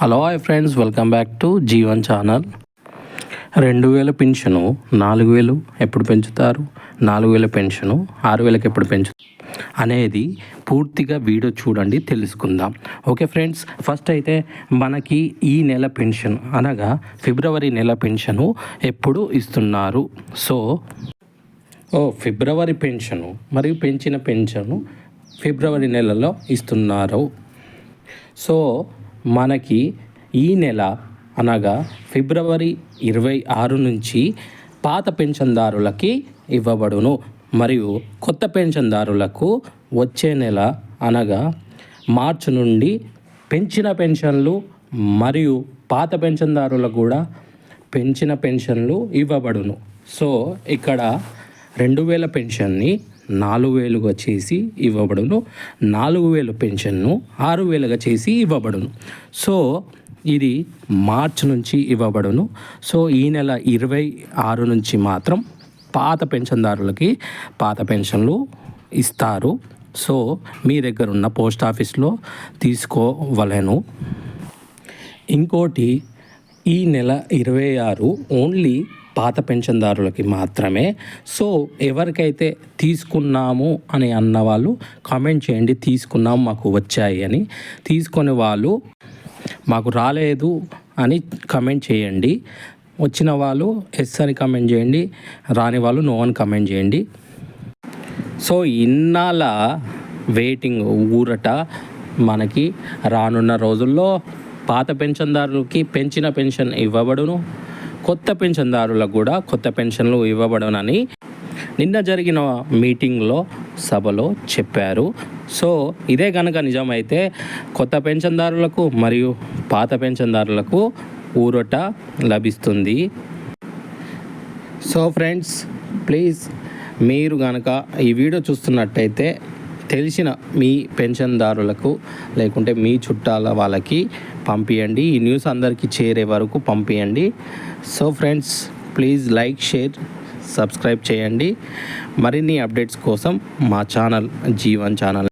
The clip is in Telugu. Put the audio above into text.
Hello hi friends welcome back to Jeevan channel రెండు వేల పెన్షను నాలుగు వేలు ఎప్పుడు పెంచుతారు? నాలుగు వేల పెన్షను ఆరు వేలకు ఎప్పుడు పెంచు? అనేది పూర్తిగా వీడియో చూడండి తెలుసుకుందాం. ఓకే ఫ్రెండ్స్ ఫస్ట్ అయితే మనకి ఈ నెల పెన్షన్ అనగా ఫిబ్రవరి నెల పెన్షను ఎప్పుడు ఇస్తున్నారు? సో ఓ ఫిబ్రవరి పెన్షను మరియు పెంచిన పెన్షను ఫిబ్రవరి నెలలో ఇస్తున్నారు. సో మనకి ఈ నెల అనగా ఫిబ్రవరి ఇరవై ఆరు నుంచి పాత పెన్షన్దారులకి ఇవ్వబడును. మరియు కొత్త పెన్షన్దారులకు వచ్చే నెల అనగా మార్చి నుండి పెంచిన పెన్షన్లు మరియు పాత పెన్షన్దారులకు కూడా పెంచిన పెన్షన్లు ఇవ్వబడును. సో ఇక్కడ రెండు వేల పెన్షన్ని నాలుగు వేలుగా చేసి ఇవ్వబడును. నాలుగు వేలు పెన్షన్ను ఆరు వేలుగా చేసి ఇవ్వబడును. సో ఇది మార్చ్ నుంచి ఇవ్వబడును. సో ఈ నెల ఇరవై ఆరు నుంచి మాత్రం పాత పెన్షన్దారులకి పాత పెన్షన్లు ఇస్తారు. సో మీ దగ్గర ఉన్న పోస్ట్ ఆఫీస్లో తీసుకోవలను. ఇంకోటి ఈ నెల ఇరవై ఆరు ఓన్లీ పాత పెన్షన్దారులకి మాత్రమే. సో ఎవరికైతే తీసుకున్నాము అని అన్న వాళ్ళు కామెంట్ చేయండి తీసుకున్నాము మాకు వచ్చాయి అని. తీసుకునే వాళ్ళు మాకు రాలేదు అని కమెంట్ చేయండి. వచ్చిన వాళ్ళు ఎస్ అని కమెంట్ చేయండి రాని వాళ్ళు నో అని కమెంట్ చేయండి. సో ఇన్నాళ్ళ వెయిటింగ్ ఊరట మనకి రానున్న రోజుల్లో పాత పెన్షన్దారులకి పెంచిన పెన్షన్ ఇవ్వబడును. కొత్త పెన్షన్దారులకు కూడా కొత్త పెన్షన్లు ఇవ్వబడనని నిన్న జరిగిన మీటింగ్లో సభలో చెప్పారు. సో ఇదే కనుక నిజమైతే కొత్త పెన్షన్దారులకు మరియు పాత పెన్షన్దారులకు ఊరట లభిస్తుంది. సో ఫ్రెండ్స్ ప్లీజ్ మీరు కనుక ఈ వీడియో చూస్తున్నట్టయితే తెలిసిన మీ పెన్షన్దారులకు లేకుంటే మీ చుట్టాల వాళ్ళకి పంపించండి ఈ న్యూస్ అందరికీ చేరే వరకు పంపించండి so friends please like share subscribe చేయండి. మరిన్ని అప్డేట్స్ కోసం మా ఛానల్ జీవన్ ఛానల్.